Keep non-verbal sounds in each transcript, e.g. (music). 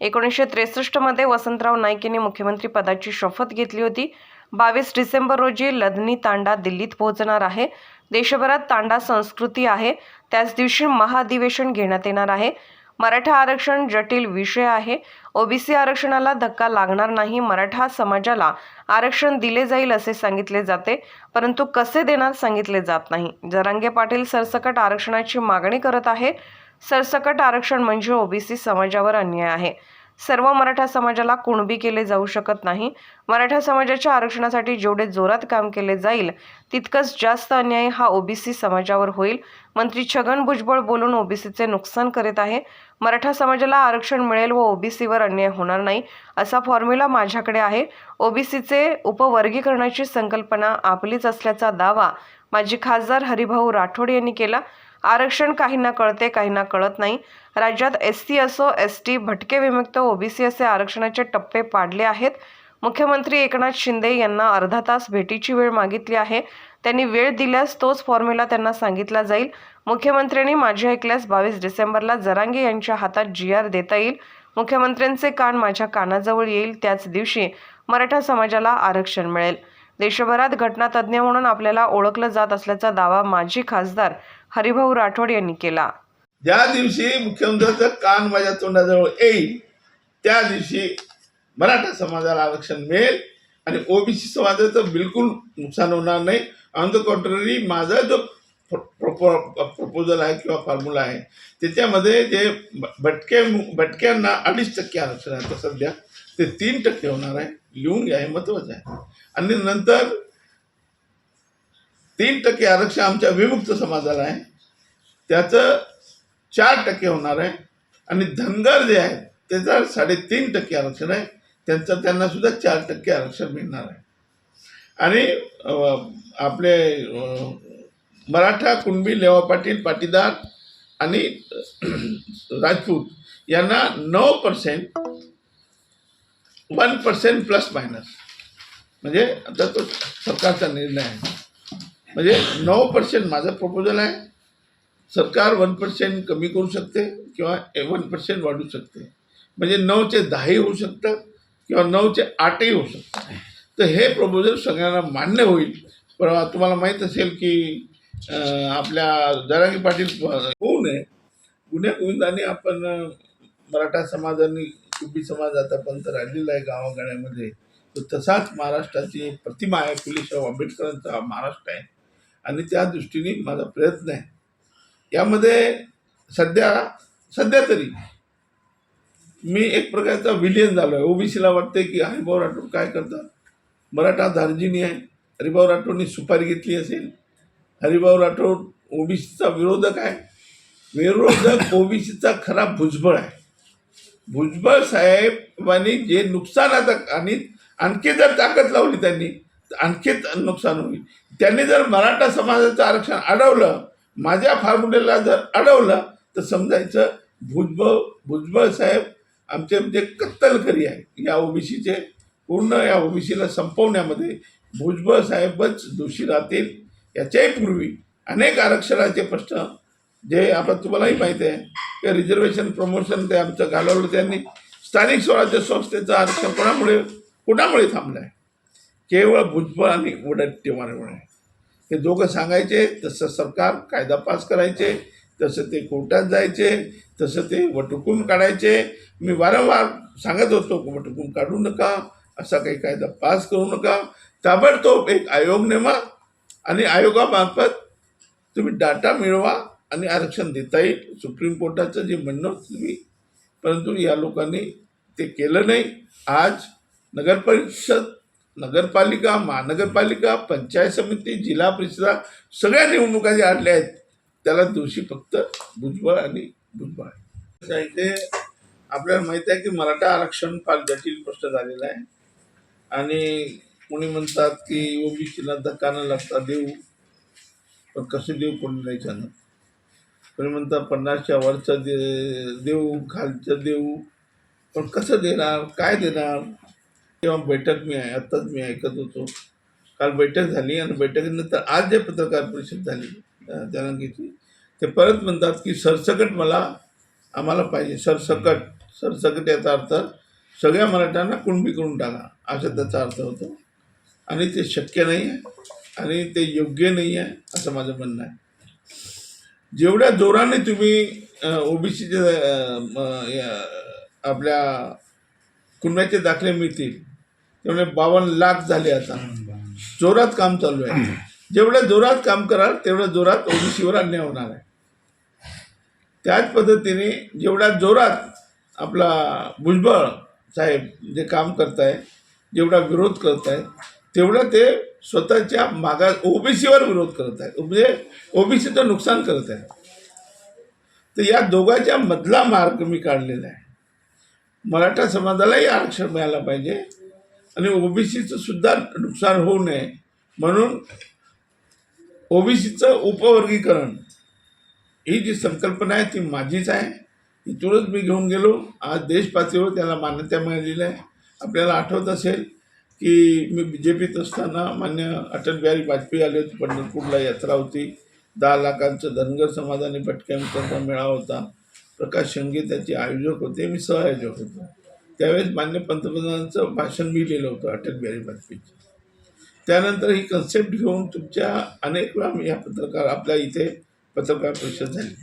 एकोणीसशे त्रेसष्टमध्ये वसंतराव नाईक यांनी मुख्यमंत्री पदाची शपथ घेतली होती. बावीस डिसेंबर रोजी लदनी तांडा दिल्लीत पोहोचणार आहे. देशभरात तांडा संस्कृती आहे. त्याच दिवशी महाधिवेशन घेण्यात येणार आहे. मराठा आरक्षण जटिल विषय आहे. ओबीसी आरक्षणाला धक्का लागणार नाही. मराठा समाजाला आरक्षण दिले जाईल असे सांगितले जाते. परंतु कसे देणार सांगितले जात नाही. जरांगे पाटील सरसकट आरक्षणाची मागणी करत आहे. सरसकट आरक्षण म्हणजे ओबीसी समाजावर अन्याय आहे. सर्व मराठा समाजाला कुणबी केले जाऊ शकत नाही. मराठा समाजाच्या आरक्षणासाठी जेवढे जोरात काम केले जाईल तितकंच जास्त अन्याय हा ओबीसी समाजावर होईल. मंत्री छगन भुजबळ बोलून ओबीसीचे नुकसान करीत आहे. मराठा समाजाला आरक्षण मिळेल व ओबीसीवर अन्याय होणार नाही असा फॉर्म्युला माझ्याकडे आहे. ओबीसीचे उपवर्गीकरणाची संकल्पना आपलीच असल्याचा दावा माजी खासदार हरिभाऊ राठोड यांनी केला. आरक्षण काहींना कळते काहींना कळत नाही. राज्यात एस सी असो एस टी भटके विमुक्त ओबीसी असे आरक्षणाचे टप्पे पाडले आहेत. मुख्यमंत्री एकनाथ शिंदे यांना अर्धा तास भेटीची वेळ मागितली आहे. त्यांनी वेळ दिल्यास तोच फॉर्म्युला त्यांना सांगितला जाईल. मुख्यमंत्र्यांनी माझे ऐकल्यास बावीस डिसेंबरला जरांगे यांच्या हातात जी आर देता येईल. मुख्यमंत्र्यांचे कान माझ्या कानाजवळ येईल त्याच दिवशी मराठा समाजाला आरक्षण मिळेल. देशभरात घटनातज्ज्ञ म्हणून आपल्याला ओळखलं जात असल्याचा दावा माजी खासदार हरिभाऊ राठोड यांनी केला. ज्या दिवशी मुख्यमंत्र्यांचं कान माझ्या तोंडाजवळ येईल त्या दिवशी मराठा समाजाला आरक्षण मिळेल आणि ओबीसी समाजाचं बिलकुल नुकसान होणार नाही. ऑन द कॉन्ट्ररी माझा जो प्रपोजल आहे किंवा फॉर्म्युला आहे त्याच्यामध्ये जे भटके भटक्यांना अडीच टक्के आरक्षण आहे सध्या ते तीन टक्के होणार आहे. लिहून घ्या हे महत्त्वाचं आहे. आणि नंतर तीन टक्के आरक्षण आमच्या विमुक्त समाजाला आहे. त्याचं चार टक्के होणार आहे. आणि धनगर जे आहे त्याचा साडेतीन टक्के आरक्षण आहे. त्यांचं त्यांना सुद्धा चार टक्के आरक्षण मिळणार आहे. आणि आपले मराठा कुणबी लेवा पाटील पाटीदार आणि राजपूत यांना नऊ percent one percent plus minus म्हणजे आता तो सरकारचा निर्णय आहे. म्हणजे नऊ पर्सेंट माझं प्रपोजल आहे. सरकार वन पर्सेंट कमी करू शकते किंवा वन पर्सेंट वाढू शकते. म्हणजे नऊचे दहाही होऊ शकतं किंवा नऊचे आठही होऊ शकतं तर हे प्रपोजल सगळ्यांना मान्य होईल. पण तुम्हाला माहीत असेल की आपल्या जरांगी पाटील होऊ नये. गुन्ह्या गोविंदाने आपण मराठा समाजाने कुबी समाज आतापर्यंत राहिलेला आहे गावागाड्यामध्ये. तर तसाच महाराष्ट्राची एक प्रतिमा आहे फुलेशाह आंबेडकरांचा हा महाराष्ट्र आहे. आणि त्या दृष्टीने माझा प्रयत्न आहे. यामध्ये सध्या सध्या तरी मी एक प्रकारचा विलियन झालो आहे. ओबीसीला वाटते की हरिभाऊ राठोड काय करतात? मराठा धार्जिनी आहे. हरिभाऊ राठोडनी सुपारी घेतली असेल. हरिभाऊ राठोड ओबीसीचा विरोधक आहे. विरोधक ओबीसीचा खरा भुजबळ आहे. भुजबळ साहेबांनी जे नुकसान आता आणि आणखी जर ताकद लावली त्यांनी आणखीच नुकसान होईल. त्यांनी जर मराठा समाजाचं आरक्षण अडवलं माझ्या फॉर्म्युलेला जर अडवलं तर समजायचं भुजबळ भुजबळ साहेब आमचे म्हणजे कत्तलकरी आहे या ओबीसीचे पूर्ण या ओबीसीला संपवण्यामध्ये भुजबळ साहेबच दोषी राहतील याच्याही पूर्वी अनेक आरक्षणाचे प्रश्न जे आपण तुम्हालाही माहिती आहे की रिझर्वेशन प्रमोशन ते आमचं घालवलं त्यांनी. स्थानिक स्वराज्य संस्थेचं आरक्षण कोणामुळे कुणामुळे थांबलं आहे केवळ भुजबळ आणि वडट्टीमारामुळे हे दोघं सांगायचे तसं सरकार कायदा पास करायचे तसं ते कोर्टात जायचे तसं ते वटुकून काढायचे. मी वारंवार सांगत होतो वटुकून काढू नका असा काही कायदा पास करू नका. ताबडतोब एक आयोग नेमा आणि आयोगामार्फत तुम्ही डाटा मिळवा आणि आरक्षण देता येईल सुप्रीम कोर्टाचं जे म्हणणं होतं तुम्ही. परंतु या लोकांनी ते केलं नाही. आज नगरपरिषद नगरपालिका महानगरपालिका पंचायत समिती जिल्हा परिषदा सगळ्या निवडणुका ज्या आणल्या आहेत त्याला दोषी फक्त भुजबळ आणि भुजबळ. आहे इथे आपल्याला माहिती आहे की मराठा आरक्षण फार जटिल प्रश्न झालेला आहे. आणि कोणी म्हणतात की ओबीसीला धक्का न लागता देऊ पण कसे देऊ कोणी नाही सांगत कोणी म्हणतात पन्नासच्या वरचं दे देऊ खालचं देऊ पण कसं देणार काय देणार? तेव्हा बैठक मी आहे आत्ताच मी ऐकत होतो. काल बैठक झाली आणि बैठकीनंतर आज जे पत्रकार परिषद झाली अं, ते परत म्हणतात की सरसकट मला आम्हाला पाहिजे सरसकट सरसकट याचा अर्थ सगळ्या मराठ्यांना कुणबी करून टाका असा त्याचा अर्थ होतो. आणि ते शक्य नाही आहे आणि ते योग्य नाही आहे असं माझं म्हणणं आहे. जेवढ्या जोराने तुम्ही ओबीसीचे आपल्या कुणब्याचे दाखले मिळतील त्यामुळे बावन्न लाख झाले आता. जोरात काम चालू आहे. जेवढ्या जोरात काम कराल तेवढ्या जोरात ओबीसीवर अन्याय होणार आहे. त्याच पद्धतीने जेवढ्या जोरात आपला भुजबळ साहेब जे काम करताय जेवढा विरोध करत आहे तेवढं ते स्वतःच्या मागा ओबीसीवर विरोध करत आहेत म्हणजे ओबीसीचं नुकसान करत आहे तर या दोघांच्या मधला मार्ग मी काढलेला आहे. मराठा समाजालाही आरक्षण मिळायला पाहिजे. आणि ओबीसीचं सुद्धा नुकसान होऊ नये. म्हणून ओबीसीचं उपवर्गीकरण ही जी संकल्पना आहे ती माझीच आहे. इथूनच मी घेऊन गेलो. आज देशपातळीवर त्याला मान्यता मिळालेली आहे. आपल्याला आठवत असेल की मी बी जे पीत असताना मान्य अटल बिहारी वाजपेयी आले होते पंढरपूरला यात्रा होती. दहा लाखांचं धनगर समाजाने भटक्यांचा मेळावा होता. प्रकाश शेंगे त्याचे आयोजक होते. मी सहआयोजक होतो. त्यावेळेस मान्य पंतप्रधानांचं भाषण मी लिहिलं होतं अटल बिहारी वाजपेयीचं. त्यानंतर ही कन्सेप्ट घेऊन तुमच्या अनेक वेळा मी या पत्रकार आपल्या इथे पत्रकार परिषद झाली.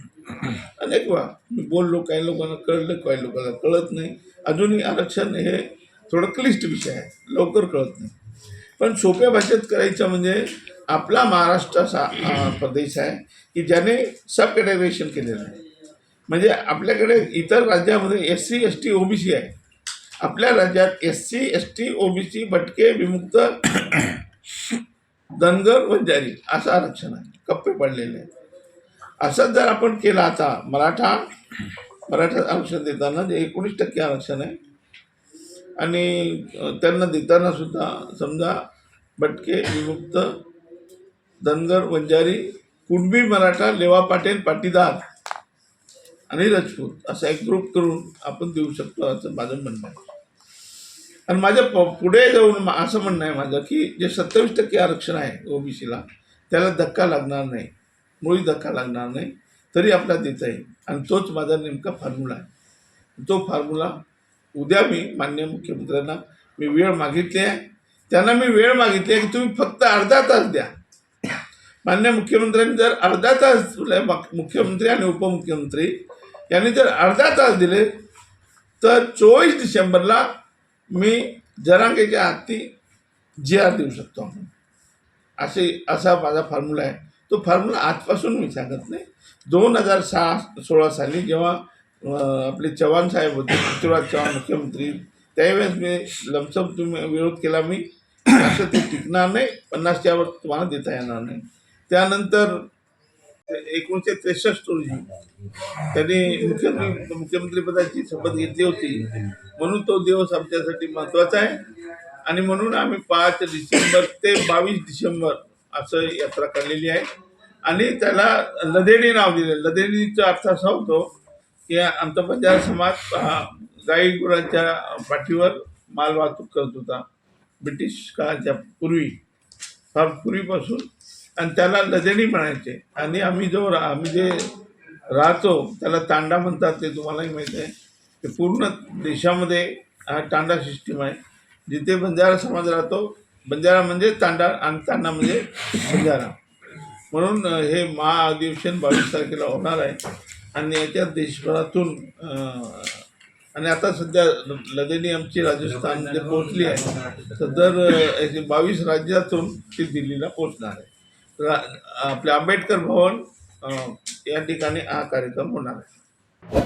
अनेक वेळा मी बोललो काही लोकांना कळलं काही लोकांना कळत नाही. अजूनही आरक्षण हे थोडं क्लिष्ट विषय आहे लवकर कळत नाही. पण सोप्या भाषेत करायचं म्हणजे आपला महाराष्ट्र असा प्रदेश आहे की ज्याने सब कॅटेगरेशन केलेलं आहे. म्हणजे आपल्याकडे इतर राज्यामध्ये S C S T OBC आहे. आपल्या राज्यात S C S T OBC भटके विमुक्त (coughs) धनगर वंजारी असं आरक्षण आहे. कप्पे पडलेले आहेत. असंच जर आपण केलं आता मराठा मराठा आरक्षण देताना जे एकोणीस टक्के आरक्षण आहे आणि त्यांना देताना सुद्धा समजा भटके विमुक्त धनगर वंजारी कुणबी मराठा लेवा पाटील पाटीदार आणि राजपूत असा एक ग्रुप करून आपण देऊ शकतो असं माझं म्हणणं आहे. आणि माझ्या प- पुढे जाऊन असं म्हणणं आहे माझं की जे सत्तावीस टक्के आरक्षण आहे ओबीसीला त्याला धक्का लागणार नाही. मुळी धक्का लागणार नाही. तरी आपला देता येईल आणि तोच माझा नेमका फॉर्म्युला आहे. तो फॉर्म्युला उद्या मी मान्य मुख्यमंत्र्यांना मी वेळ मागितली आहे. त्यांना मी वेळ मागितली आहे की तुम्ही फक्त अर्धा तास द्या. मान्य मुख्यमंत्र्यांनी जर अर्धा तास तुला मुख्यमंत्री आणि उपमुख्यमंत्री यांनी जर अर्धा तास दिले तर चोवीस डिसेंबरला मी जरांगेच्या हाती जी आर देऊ शकतो आपण. असे असा माझा फॉर्म्युला आहे. तो फॉर्म्युला आजपासून मी सांगत नाही. दोन हजार सहा सोळा साली जेव्हा आपले चव्हाण साहेब होते पृथ्वीराज चव्हाण मुख्यमंत्री त्यावेळेस मी लमसम तुम्ही विरोध केला मी. असं ते टिकणार नाही. पन्नासच्या वर तुम्हाला देता येणार नाही. त्यानंतर एकोणीसशे त्रेसष्ट रोजी त्यांनी मुख्यमंत्री मुख्यमंत्रीपदाची शपथ घेतली होती. म्हणून तो दिवस आमच्यासाठी महत्त्वाचा आहे. आणि म्हणून आम्ही पाच डिसेंबर ते बावीस डिसेंबर असं यात्रा काढलेली आहे. आणि त्याला लदेणी नाव दिले. लदेणीचा अर्थ असा होतो की आमचा बंजारा समाज हा गाई गुरांच्या पाठीवर माल वाहतूक करत होता. ब्रिटिश काळाच्या पूर्वी फार पूर्वीपासून आणि त्याला लजणी म्हणायचे. आणि आम्ही जो रा- आम्ही जे राहतो त्याला तांडा म्हणतात ते तुम्हालाही माहीत आहे. ते पूर्ण देशामध्ये हा तांडा सिस्टीम आहे. जिथे बंजारा समाज राहतो बंजारा म्हणजे तांडा आणि तांडा म्हणजे बंजारा. म्हणून हे महाअधिवेशन बावीस तारखेला होणार आहे. आणि याच्यात देशभरातून आणि आता सध्या ल- आमची राजस्थानमध्ये पोहोचली आहे. तर दर बावीस राज्यातून ती दिल्लीला पोहोचणार आहे. आपले आंबेडकर भवन या ठिकाणी हा कार्यक्रम होणार आहे.